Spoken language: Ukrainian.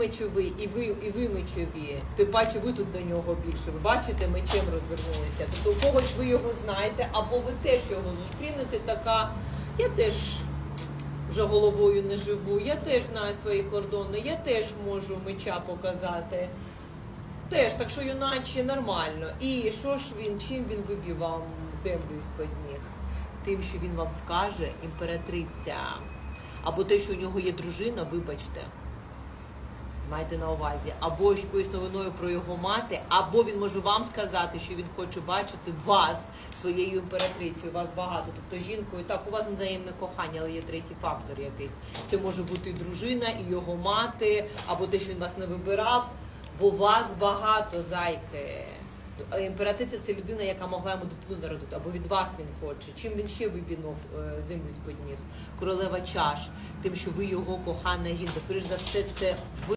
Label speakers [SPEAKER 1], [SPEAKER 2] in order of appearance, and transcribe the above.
[SPEAKER 1] мечовий, і ви, і ви мечові. Тим паче ви тут до нього більше. Ви бачите, мечем розвернулися. Тобто у когось ви його знаєте, або ви теж його зустрінете. Така я теж вже головою не живу, я теж знаю свої кордони, я теж можу меча показати. Теж, так що юначе нормально. І що ж він, чим він виб'є землю із-під ніг? Тим, що він вам скаже, імператриця. Або те, що у нього є дружина, вибачте. Майте на увазі, або якоюсь новиною про його мати, або він може вам сказати, що він хоче бачити вас своєю імператрицею. Вас багато, тобто жінкою. Так, у вас взаємне кохання, але є третій фактор якийсь. Це може бути і дружина, і його мати, або те, що він вас не вибирав, бо вас багато зайки. Імператриця це людина, яка могла йому дитину народити, або від вас він хоче. Чим він ще вибінув е, землю з-під ніг? Королева чаш, тим, що ви його кохана жінка. Скоріш за все, це ви.